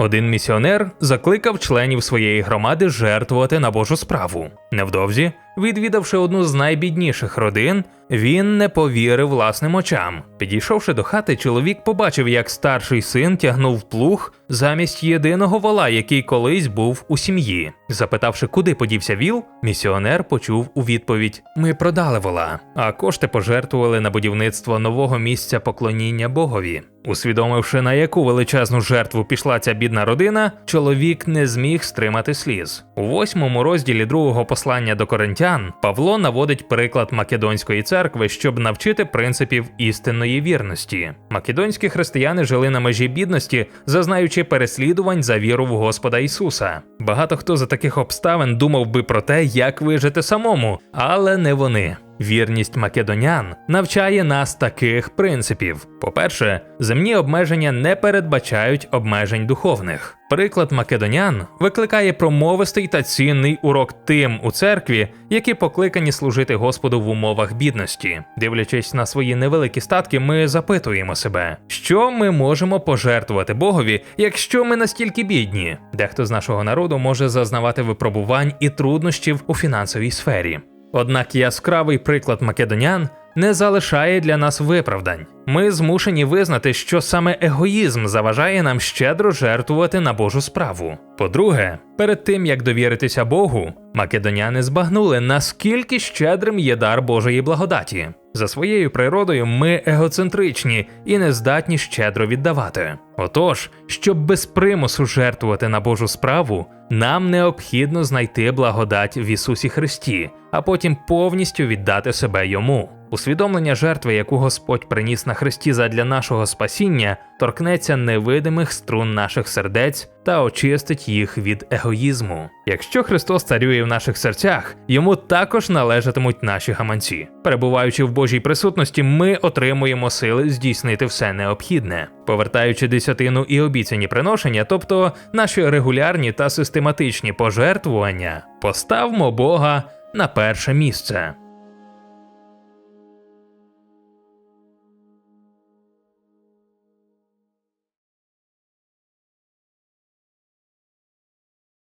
Один місіонер закликав членів своєї громади жертвувати на Божу справу. Невдовзі, відвідавши одну з найбідніших родин, він не повірив власним очам. Підійшовши до хати, чоловік побачив, як старший син тягнув плуг замість єдиного вола, який колись був у сім'ї. Запитавши, куди подівся віл, місіонер почув у відповідь: Ми продали вола, а кошти пожертвували на будівництво нового місця поклоніння Богові. Усвідомивши, на яку величезну жертву пішла ця бідна родина, чоловік не зміг стримати сліз. У восьмому розділі другого послання до коринтян Павло наводить приклад Македонської церкви, щоб навчити принципів істинної вірності. Македонські християни жили на межі бідності, зазнаючи переслідувань за віру в Господа Ісуса. Багато хто за таких обставин думав би про те, як вижити самому, але не вони. Вірність македонян навчає нас таких принципів. По-перше, земні обмеження не передбачають обмежень духовних. Приклад македонян викликає промовистий та цінний урок тим у церкві, які покликані служити Господу в умовах бідності. Дивлячись на свої невеликі статки, ми запитуємо себе, що ми можемо пожертвувати Богові, якщо ми настільки бідні. Дехто з нашого народу може зазнавати випробувань і труднощів у фінансовій сфері. Однак яскравий приклад македонян не залишає для нас виправдань. Ми змушені визнати, що саме егоїзм заважає нам щедро жертвувати на Божу справу. По-друге, перед тим як довіритися Богу, македоняни збагнули, наскільки щедрим є дар Божої благодаті. За своєю природою ми егоцентричні і не здатні щедро віддавати. Отож, щоб без примусу жертвувати на Божу справу, нам необхідно знайти благодать в Ісусі Христі, а потім повністю віддати себе йому. Усвідомлення жертви, яку Господь приніс на Христі задля нашого спасіння, торкнеться невидимих струн наших сердець та очистить їх від егоїзму. Якщо Христос царює в наших серцях, йому також належатимуть наші гаманці. Перебуваючи в Божій присутності, ми отримуємо сили здійснити все необхідне, повертаючи десятину і обіцяні приношення, тобто наші регулярні та систематичні пожертвування, поставмо Бога на перше місце.